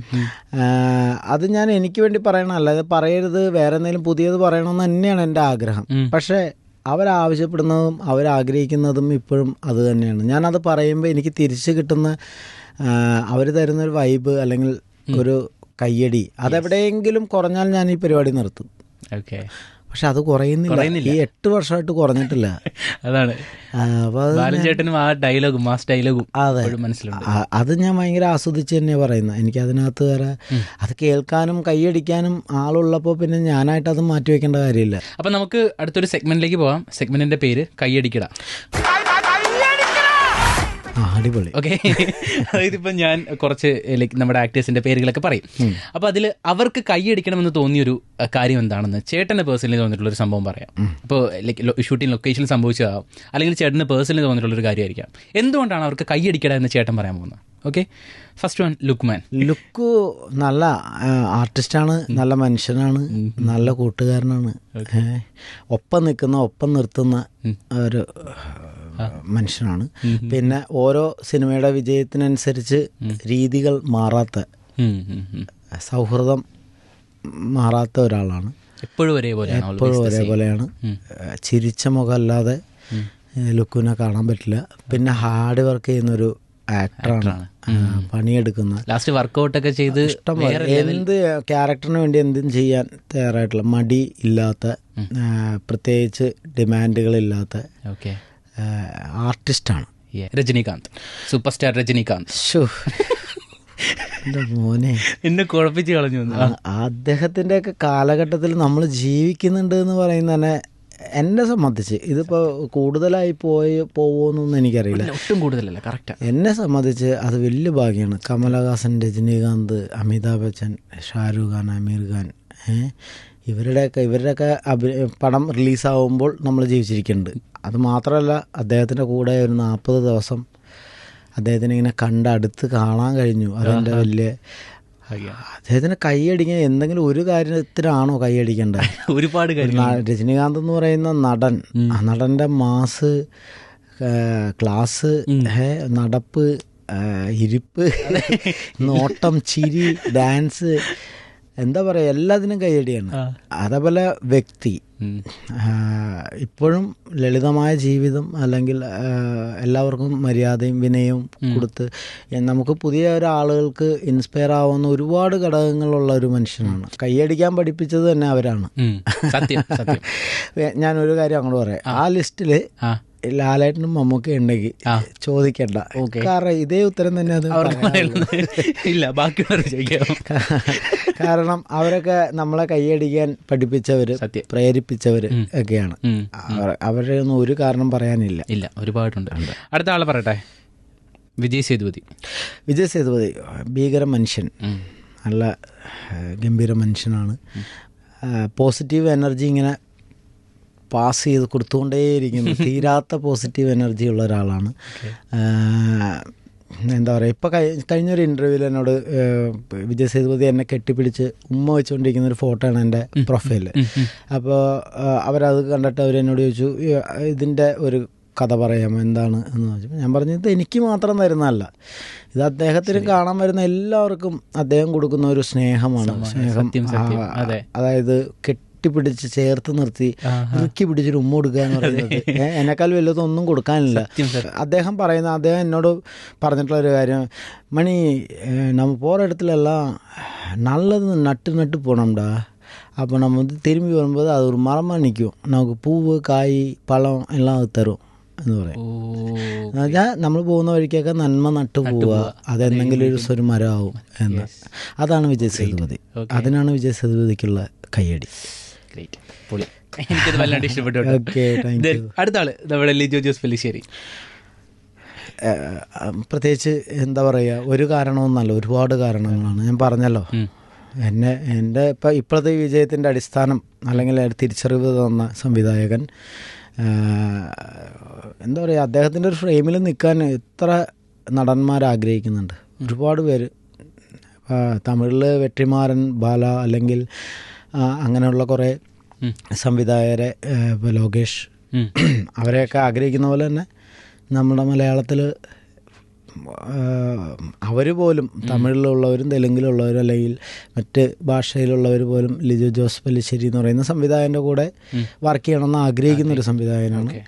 അത് ഞാൻ എനിക്ക് വേണ്ടി പറയണമല്ല അത് പറയരുത് വേറെ എന്തെങ്കിലും പുതിയത് പറയണമെന്ന് തന്നെയാണ് എന്റെ ആഗ്രഹം. പക്ഷേ അവരാവശ്യപ്പെടുന്നതും അവരാഗ്രഹിക്കുന്നതും ഇപ്പോഴും അത് തന്നെയാണ്. ഞാനത് പറയുമ്പോൾ എനിക്ക് തിരിച്ച് കിട്ടുന്ന അവർ തരുന്നൊരു വൈബ് അല്ലെങ്കിൽ ഒരു കയ്യടി അതെവിടെയെങ്കിലും കുറഞ്ഞാൽ ഞാൻ ഈ പരിപാടി നിർത്തും. ഓക്കെ പക്ഷെ അത് കുറയുന്നില്ല. ഈ എട്ട് വർഷമായിട്ട് കുറഞ്ഞിട്ടില്ല. അതാണ്. ബാലചേട്ടനും ആ ഡയലോഗും മാസ് ഡയലോഗും അതെ. മനസ്സിലുണ്ട്. അത് ഞാൻ ഭയങ്കര ആസ്വദിച്ച് തന്നെയാണ് പറയുന്നത്. എനിക്ക് അതിനകത്ത് വേറെ അത് കേൾക്കാനും കൈയടിക്കാനും ആളുള്ളപ്പോൾ പിന്നെ ഞാനായിട്ട് അത് മാറ്റി വെക്കേണ്ട കാര്യമില്ല. അപ്പൊ നമുക്ക് അടുത്തൊരു സെഗ്മെന്റിലേക്ക് പോകാം സെഗ്മെന്റിന്റെ പേര് കൈയടിക്കട. അടിപൊളി. ഓക്കെ ഇപ്പം ഞാൻ കുറച്ച് ലൈക്ക് നമ്മുടെ ആക്ടേഴ്സിന്റെ പേരുകളൊക്കെ പറയും. അപ്പൊ അതിൽ അവർക്ക് കൈയടിക്കണമെന്ന് തോന്നിയൊരു കാര്യം എന്താണെന്ന് ചേട്ടന് പേഴ്സണലി തോന്നിയിട്ടുള്ള ഒരു സംഭവം പറയാം. ഇപ്പോൾ ലൈക്ക് ഷൂട്ടിംഗ് ലൊക്കേഷനിൽ സംഭവിച്ചതാവും. അല്ലെങ്കിൽ ചേട്ടന് പേഴ്സണലി തോന്നിയിട്ടുള്ള ഒരു കാര്യമായിരിക്കാം. എന്തുകൊണ്ടാണ് അവർക്ക് കൈയടിക്കട എന്ന് ചേട്ടൻ പറയാൻ പോകുന്നത്? Okay first one Lukman look നല്ല ആർട്ടിസ്റ്റാണ് നല്ല മനുഷ്യനാണ് നല്ല കൂട്ടുകാരനാണ്. ഒപ്പം നിൽക്കുന്ന ഒപ്പം നിർത്തുന്ന ഒരു മനുഷ്യനാണ്. പിന്നെ ഓരോ സിനിമയുടെ വിജയത്തിനനുസരിച്ച് രീതികൾ മാറാത്ത സൗഹൃദം മാറാത്ത ഒരാളാണ്. എപ്പോഴും ഒരേപോലെയാണ് എപ്പോഴും ഒരേപോലെയാണ്. ചിരിച്ച മുഖമല്ലാതെ ലുക്കുവിനെ കാണാൻ പറ്റില്ല. പിന്നെ ഹാർഡ് വർക്ക് ചെയ്യുന്നൊരു ആക്ടറാണ് പണിയെടുക്കുന്ന ലാസ്റ്റ് വർക്കൗട്ടൊക്കെ ചെയ്ത് ഇഷ്ടം എന്ത് ക്യാരക്ടറിന് വേണ്ടി എന്തും ചെയ്യാൻ തയ്യാറായിട്ടുള്ള മടി ഇല്ലാത്ത പ്രത്യേകിച്ച് ഡിമാൻഡുകളില്ലാത്ത ഓക്കെ ആർട്ടിസ്റ്റാണ്. രജനീകാന്ത്. സൂപ്പർ സ്റ്റാർ രജനീകാന്ത് എന്റെ മോനെ. എന്നെ കുഴപ്പിച്ച് കളഞ്ഞു അദ്ദേഹത്തിന്റെ ഒക്കെ കാലഘട്ടത്തിൽ നമ്മൾ ജീവിക്കുന്നുണ്ട് എന്ന് പറയുന്ന തന്നെ എന്നെ സംബന്ധിച്ച്. ഇതിപ്പോൾ കൂടുതലായി പോയി പോവുമെന്നൊന്നും എനിക്കറിയില്ല. ഒട്ടും കൂടുതലല്ല കറക്റ്റ് എന്നെ സംബന്ധിച്ച് അത് വലിയ ഭാഗ്യമാണ്. കമലഹാസൻ രജനീകാന്ത് അമിതാഭ് ബച്ചൻ ഷാരൂഖ് ഖാൻ അമീർ ഖാൻ? ഇവരുടെയൊക്കെ ഇവരുടെയൊക്കെ അഭി പടം റിലീസാവുമ്പോൾ നമ്മൾ ജീവിച്ചിരിക്കുന്നുണ്ട്. അത് മാത്രമല്ല അദ്ദേഹത്തിന്റെ കൂടെ ഒരു നാൽപ്പത് ദിവസം അദ്ദേഹത്തിനെ ഇങ്ങനെ കണ്ട് അടുത്ത് കാണാൻ കഴിഞ്ഞു. അതെന്റെ വലിയ അദ്ദേഹത്തിന് കൈയടിക്കാൻ എന്തെങ്കിലും ഒരു കാര്യത്തിനാണോ കൈയടിക്കേണ്ടത്? ഒരുപാട് രജനീകാന്ത് എന്ന് പറയുന്ന നടൻ ആ നടന്റെ മാസ് ക്ലാസ് നടപ്പ് ഇരിപ്പ് നോട്ടം ചിരി ഡാൻസ് എന്താ പറയുക എല്ലാത്തിനും കൈയടിയാണ്. അതേപോലെ വ്യക്തി. ഇപ്പോഴും ലളിതമായ ജീവിതം അല്ലെങ്കിൽ എല്ലാവർക്കും മര്യാദയും വിനയവും കൊടുത്ത് നമുക്ക് പുതിയ ഒരാളുകൾക്ക് ഇൻസ്പയർ ആവുന്ന ഒരുപാട് ഘടകങ്ങളുള്ള ഒരു മനുഷ്യനാണ്. കൈയടിക്കാൻ പഠിപ്പിച്ചത് തന്നെ അവരാണ്. ഞാനൊരു കാര്യം അങ്ങോട്ട് പറയാം. ആ. ലിസ്റ്റിൽ ലാലേട്ടനും മമ്മൂക്ക ഉണ്ടെങ്കിൽ ചോദിക്കണ്ട. കാരണം ഇതേ ഉത്തരം തന്നെ അത് ഇല്ല ബാക്കി കാരണം അവരൊക്കെ നമ്മളെ കൈയടിക്കാൻ പഠിപ്പിച്ചവര് പ്രേരിപ്പിച്ചവര് ഒക്കെയാണ്. അവരുടെ ഒന്നും ഒരു കാരണം പറയാനില്ല. ഇല്ല ഒരുപാടുണ്ട്. അടുത്ത ആളെ പറയട്ടെ. വിജയ് സേതുപതി. വിജയ് സേതുപതി ഭീകര മനുഷ്യൻ. നല്ല ഗംഭീര മനുഷ്യനാണ്. പോസിറ്റീവ് എനർജി ഇങ്ങനെ പാസ് ചെയ്ത് കൊടുത്തുകൊണ്ടേയിരിക്കുന്നു. തീരാത്ത പോസിറ്റീവ് എനർജി ഉള്ള ഒരാളാണ്. എന്താ പറയുക ഇപ്പോൾ കഴിഞ്ഞൊരു ഇന്റർവ്യൂവിൽ എന്നോട് വിജയ് സേതുപതി എന്നെ കെട്ടിപ്പിടിച്ച് ഉമ്മ വെച്ചുകൊണ്ടിരിക്കുന്ന ഒരു ഫോട്ടോ ആണ് എന്റെ പ്രൊഫൈൽ അപ്പോൾ അവരത് കണ്ടിട്ട് അവരെന്നോട് ചോദിച്ചു ഇതിന്റെ ഒരു കഥ പറയാമോ? എന്താണ്? എന്ന് ചോദിച്ചപ്പോൾ ഞാൻ പറഞ്ഞു ഇത് എനിക്ക് മാത്രം തരുന്നതല്ല. ഇത് അദ്ദേഹത്തിന് കാണാൻ വരുന്ന എല്ലാവർക്കും അദ്ദേഹം കൊടുക്കുന്ന ഒരു സ്നേഹമാണ്. സ്നേഹം അതായത് സത്യം. ആ, അതെ. അതായത് കെട്ടിപ്പിടിച്ച് ചേർത്ത് നിർത്തി ഇറുക്കി പിടിച്ചൊരു ഉമ്മ കൊടുക്കുക എന്ന് പറയുന്നത് ഏ, എന്നെക്കാൾ വലുതൊന്നും കൊടുക്കാനില്ല അദ്ദേഹം പറയുന്ന അദ്ദേഹം എന്നോട് പറഞ്ഞിട്ടുള്ള ഒരു കാര്യം മണി ഏ, நம்ம போகிற இடத்துல எல்லாம் நல்லது நட்டு நட்டு போனோம்டா அப்போ நம்ம வந்து திரும்பி வரும்போது அது ஒரு மரமாக நிற்கும் நமக்கு பூவு காய் பழம் எல்லாம் அது தரும் എന്ന് പറയും ഓ എന്നുവെച്ചാൽ നമ്മൾ പോകുന്ന വഴിക്കൊക്കെ നന്മ നട്ടു പോവുക അതെന്തെങ്കിലും ഒരു ഒരു മരമാവും എന്ന് അതാണ് വിജയ് സേതുപതി അതിനാണ് വിജയ് സേതുപതിക്കുള്ള കയ്യടി ഗ്രേറ്റ് പൊളി. എനിക്കത് വല്ലാണ്ട് ഇഷ്ടപ്പെട്ടു അടുത്ത ആൾ നമ്മുടെ ലിജോ ജോസ് പെല്ലിശ്ശേരി പ്രത്യേകിച്ച് എന്താ പറയുക ഒരു കാരണമൊന്നല്ല ഒരുപാട് കാരണങ്ങളാണ്. ഞാൻ പറഞ്ഞല്ലോ. എന്നെ എന്റെ ഇപ്പം ഇപ്പോഴത്തെ വിജയത്തിന്റെ അടിസ്ഥാനം അല്ലെങ്കിൽ തിരിച്ചറിവ് തന്ന സംവിധായകൻ എന്താ പറയുക അദ്ദേഹത്തിന്റെ ഒരു ഫ്രെയിമിൽ നിൽക്കാൻ എത്ര നടന്മാർ ആഗ്രഹിക്കുന്നുണ്ട്. ഒരുപാട് പേര് തമിഴിൽ വെട്ടിമാരൻ ബാല അല്ലെങ്കിൽ അങ്ങനെയുള്ള കുറേ സംവിധായകരെ ഇപ്പോൾ ലോകേഷ്. അവരെയൊക്കെ ആഗ്രഹിക്കുന്ന പോലെ തന്നെ നമ്മുടെ മലയാളത്തിൽ അവർ പോലും തമിഴിലുള്ളവരും തെലുങ്കിലുള്ളവരും അല്ലെങ്കിൽ മറ്റ് ഭാഷയിലുള്ളവർ പോലും ലിജു ജോസ് പല്ലിശ്ശേരി എന്ന് പറയുന്ന സംവിധായകന്റെ കൂടെ വർക്ക് ചെയ്യണമെന്ന് ആഗ്രഹിക്കുന്ന ഒരു സംവിധായകനാണ്.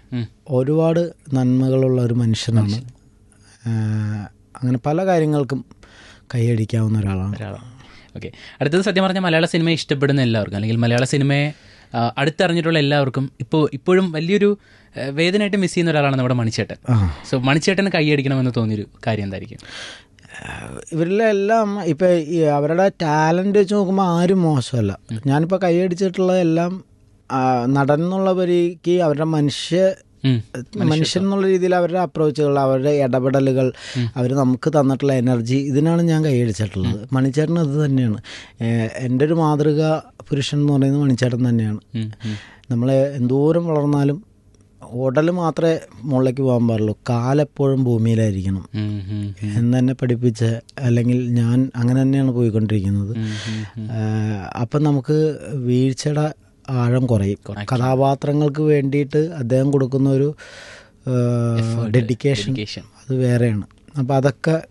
ഒരുപാട് നന്മകളുള്ള ഒരു മനുഷ്യനാണ്. അങ്ങനെ പല കാര്യങ്ങൾക്കും കൈയടിക്കാവുന്ന ഒരാളാണ്. ഒരാളാണ്. ഓക്കെ അടുത്തത് സത്യം പറഞ്ഞാൽ മലയാള സിനിമ ഇഷ്ടപ്പെടുന്ന എല്ലാവർക്കും അല്ലെങ്കിൽ മലയാള സിനിമയെ അടുത്തറിഞ്ഞിട്ടുള്ള എല്ലാവർക്കും ഇപ്പോൾ ഇപ്പോഴും വലിയൊരു വേദനയായിട്ട് മിസ് ചെയ്യുന്ന ഒരാളാണ് നമ്മുടെ മണിച്ചേട്ടൻ. സോ മണിച്ചേട്ടന് കൈയടിക്കണമെന്ന് തോന്നിയൊരു കാര്യം എന്തായിരിക്കും? ഇവരിലെ എല്ലാം ഇപ്പം അവരുടെ ടാലന്റ് വെച്ച് നോക്കുമ്പോൾ ആരും മോശമല്ല. ഞാനിപ്പോൾ കൈയടിച്ചിട്ടുള്ള എല്ലാം നടൻ അവരുടെ മനുഷ്യ. മനുഷ്യൻ എന്നുള്ള രീതിയിൽ അവരുടെ അപ്രോച്ചുകൾ അവരുടെ ഇടപെടലുകൾ അവർ നമുക്ക് തന്നിട്ടുള്ള എനർജി ഇതിനാണ് ഞാൻ കൈയടിച്ചിട്ടുള്ളത്. മണിച്ചേട്ടൻ അത് തന്നെയാണ്. എന്റെ ഒരു മാതൃക പുരുഷൻ എന്ന് പറയുന്നത് മണിച്ചേട്ടൻ തന്നെയാണ്. നമ്മളെ എന്തോരം വളർന്നാലും ഉടൽ മാത്രമേ മുകളിലേക്ക് പോകാൻ പാടുള്ളൂ. കാലെപ്പോഴും ഭൂമിയിലായിരിക്കണം. എന്ന് തന്നെ പഠിപ്പിച്ച അല്ലെങ്കിൽ ഞാൻ അങ്ങനെ തന്നെയാണ് പോയിക്കൊണ്ടിരിക്കുന്നത്. അപ്പം നമുക്ക് വീഴ്ചയുടെ ആഴം കുറയും. കഥാപാത്രങ്ങൾക്ക് വേണ്ടിയിട്ട് അദ്ദേഹം കൊടുക്കുന്ന ഒരു ഡെഡിക്കേഷൻ അത് വേറെയാണ്. അപ്പോൾ അതൊക്കെ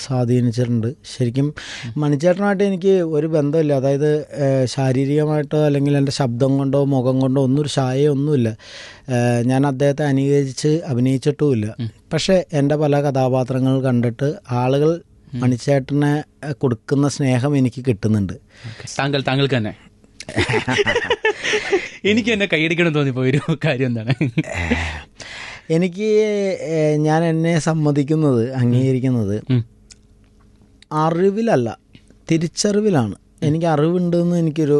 സ്വാധീനിച്ചിട്ടുണ്ട്. ശരിക്കും മണിച്ചേട്ടനായിട്ട് എനിക്ക് ഒരു ബന്ധമില്ല. അതായത് ശാരീരികമായിട്ടോ അല്ലെങ്കിൽ എന്റെ ശബ്ദം കൊണ്ടോ മുഖം കൊണ്ടോ ഒന്നും ഒരു ഒന്നുമില്ല. ഞാൻ അദ്ദേഹത്തെ അനുകരിച്ച് അഭിനയിച്ചിട്ടുമില്ല. പക്ഷേ എന്റെ പല കഥാപാത്രങ്ങൾ കണ്ടിട്ട് ആളുകൾ മണിച്ചേട്ടനെ കൊടുക്കുന്ന സ്നേഹം എനിക്ക് കിട്ടുന്നുണ്ട്. താങ്കൾ താങ്കൾക്ക് തന്നെ. എനിക്ക് എന്നെ കൈയടിക്കണം തോന്നിപ്പോ ഒരു കാര്യം എന്താണ്? എനിക്ക് ഞാൻ എന്നെ സമ്മതിക്കുന്നത് അംഗീകരിക്കുന്നത് അറിവിലല്ല തിരിച്ചറിവിലാണ്. എനിക്ക് അറിവുണ്ട് എന്ന് എനിക്കൊരു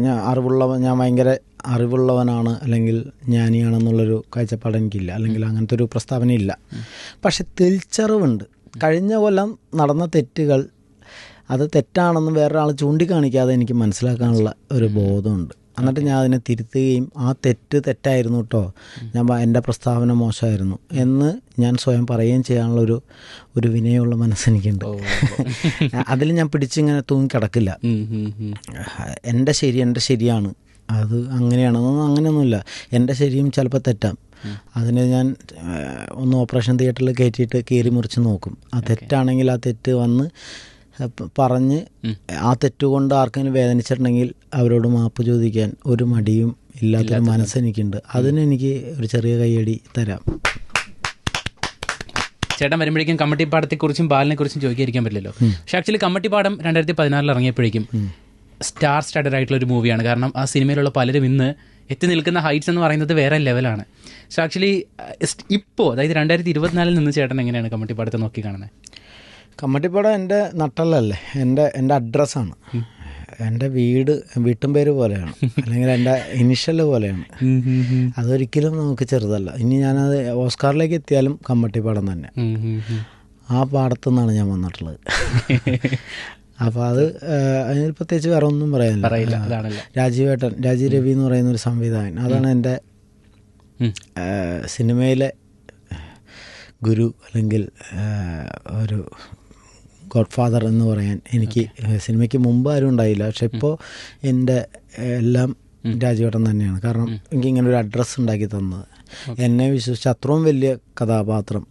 ഞാൻ അറിവുള്ളവൻ ഞാൻ ഭയങ്കര അറിവുള്ളവനാണ് അല്ലെങ്കിൽ ജ്ഞാനിയാണെന്നുള്ളൊരു കാഴ്ചപ്പാട് എനിക്കില്ല അല്ലെങ്കിൽ അങ്ങനത്തെ ഒരു പ്രസ്താവനയില്ല. പക്ഷെ തിരിച്ചറിവുണ്ട്. കഴിഞ്ഞ കൊല്ലം നടന്ന തെറ്റുകൾ അത് തെറ്റാണെന്ന് വേറൊരാൾ ചൂണ്ടിക്കാണിക്കാതെ എനിക്ക് മനസ്സിലാക്കാനുള്ള ഒരു ബോധമുണ്ട്. എന്നിട്ട് ഞാൻ അതിനെ തിരുത്തുകയും ആ തെറ്റ് തെറ്റായിരുന്നു കേട്ടോ ഞാൻ എന്റെ പ്രസ്താവന മോശമായിരുന്നു എന്ന് ഞാൻ സ്വയം പറയുകയും ചെയ്യാനുള്ള ഒരു ഒരു വിനയമുള്ള മനസ്സെനിക്കുണ്ട് അതിൽ ഞാൻ പിടിച്ചിങ്ങനെ തൂങ്ങിക്കിടക്കില്ല. എന്റെ ശരി എന്റെ ശരിയാണ്. അത് അങ്ങനെയാണെന്നൊന്നും അങ്ങനെയൊന്നുമില്ല. എന്റെ ശരിയും ചിലപ്പോൾ തെറ്റാം. അതിന് ഞാൻ ഒന്ന് ഓപ്പറേഷൻ തിയേറ്ററിൽ കയറ്റിയിട്ട് കീറി മുറിച്ച് നോക്കും. ആ തെറ്റാണെങ്കിൽ ആ തെറ്റ് വന്ന് പറഞ്ഞ് ആ തെറ്റുകൊണ്ട് ആർക്കെങ്കിലും വേദനിച്ചിട്ടുണ്ടെങ്കിൽ അവരോട് മാപ്പ് ചോദിക്കാൻ ഒരു മടിയും ഇല്ലാത്തൊരു മനസ്സെനിക്കുണ്ട്. അതിന് എനിക്ക് ഒരു ചെറിയ കൈയടി തരാം. ചേട്ടൻ വരുമ്പോഴേക്കും കമ്മട്ടിപ്പാടത്തെക്കുറിച്ചും ബാലിനെ കുറിച്ചും ചോദിക്കാതിരിക്കാൻ പറ്റില്ലല്ലോ. പക്ഷെ ആക്ച്വലി കമ്മട്ടിപ്പാടം രണ്ടായിരത്തി പതിനാറിൽ ഇറങ്ങിയപ്പോഴേക്കും സ്റ്റാർ സ്റ്റാർഡഡ് ആയിട്ടുള്ള ഒരു മൂവിയാണ് കാരണം ആ സിനിമയിലുള്ള പലരും ഇന്ന് എത്തി നിൽക്കുന്ന ഹൈറ്റ്സ് എന്ന് പറയുന്നത് വേറെ ലെവലാണ് സോ ആക്ച്വലി ഇപ്പോൾ അതായത് രണ്ടായിരത്തി ഇരുപത്തിനാലിൽ നിന്ന് ചേട്ടൻ എങ്ങനെയാണ് കമ്മട്ടിപ്പാടത്തെ നോക്കി കാണുന്നത് കമ്മട്ടിപ്പാടം എന്റെ നട്ടല്ലല്ലേ എന്റെ എന്റെ അഡ്രസ്സാണ്. എന്റെ വീട് വീട്ടും പേര് പോലെയാണ്. അല്ലെങ്കിൽ എന്റെ ഇനിഷ്യൽ പോലെയാണ്. അതൊരിക്കലും നമുക്ക് ചെറുതല്ല. ഇനി ഞാനത് ഓസ്കാറിലേക്ക് എത്തിയാലും കമ്മട്ടിപ്പാടം തന്നെ. ആ പാടത്തു നിന്നാണ് ഞാൻ വന്നിട്ടുള്ളത്. അപ്പോൾ അത് അതിന് പ്രത്യേകിച്ച് വേറെ ഒന്നും പറയാനില്ല. രാജീവേട്ടൻ രാജീവ് രവി എന്ന് പറയുന്ന ഒരു സംവിധായകൻ. അതാണ് എന്റെ സിനിമയിലെ ഗുരു അല്ലെങ്കിൽ ഒരു ഗോഡ് ഫാദർ എന്ന് പറയാൻ എനിക്ക് സിനിമയ്ക്ക് മുമ്പ് ആരും ഉണ്ടായില്ല. പക്ഷെ ഇപ്പോൾ എന്റെ എല്ലാം രാജീവേട്ടൻ തന്നെയാണ്. കാരണം എനിക്ക് ഇങ്ങനെ ഒരു അഡ്രസ്സ് ഉണ്ടാക്കി തന്നത്. എന്നെ വിശ്വസിച്ച് അത്രയും വലിയ കഥാപാത്രം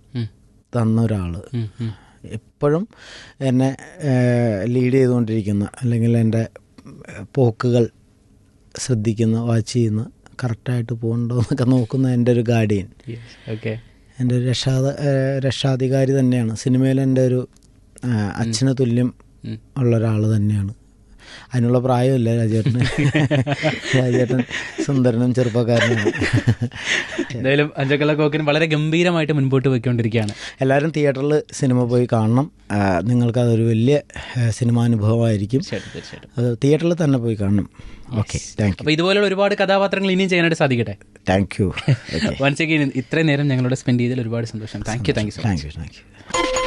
തന്ന ഒരാൾ. എപ്പോഴും എന്നെ ലീഡ് ചെയ്തുകൊണ്ടിരിക്കുന്ന അല്ലെങ്കിൽ എന്റെ പോക്കുകൾ ശ്രദ്ധിക്കുന്ന വാച്ച് ചെയ്യുന്ന കറക്റ്റായിട്ട് പോകണ്ടോ എന്നൊക്കെ നോക്കുന്ന എന്റെ ഒരു ഗാർഡിയൻ ഓക്കെ എന്റെ ഒരു രക്ഷാ രക്ഷാധികാരി തന്നെയാണ്. സിനിമയിൽ എന്റെ ഒരു അച്ഛന് തുല്യം ഉള്ള ഒരാൾ തന്നെയാണ്. അതിനുള്ള പ്രായമില്ല രാജേട്ടന്. രാജേട്ടൻ സുന്ദരനും ചെറുപ്പക്കാരനും എന്തായാലും അഞ്ചക്കള്ള കോക്കിന് വളരെ ഗംഭീരമായിട്ട് മുൻപോട്ട് പോയിക്കൊണ്ടിരിക്കുകയാണ്. എല്ലാവരും തിയേറ്ററിൽ സിനിമ പോയി കാണണം. നിങ്ങൾക്ക് നിങ്ങൾക്കതൊരു വലിയ സിനിമാനുഭവമായിരിക്കും അത് തിയേറ്ററിൽ തന്നെ പോയി കാണണം. ഓക്കെ താങ്ക് യു ഇതുപോലുള്ള ഒരുപാട് കഥാപാത്രങ്ങൾ ഇനിയും ചെയ്യാനായിട്ട് സാധിക്കട്ടെ? താങ്ക് യു വൺസ് അഗൈൻ ഇത്രയും നേരം ഞങ്ങളോട് സ്പെൻഡ് ചെയ്തതിൽ ഒരുപാട് സന്തോഷം. Thank you thank you thank you thank you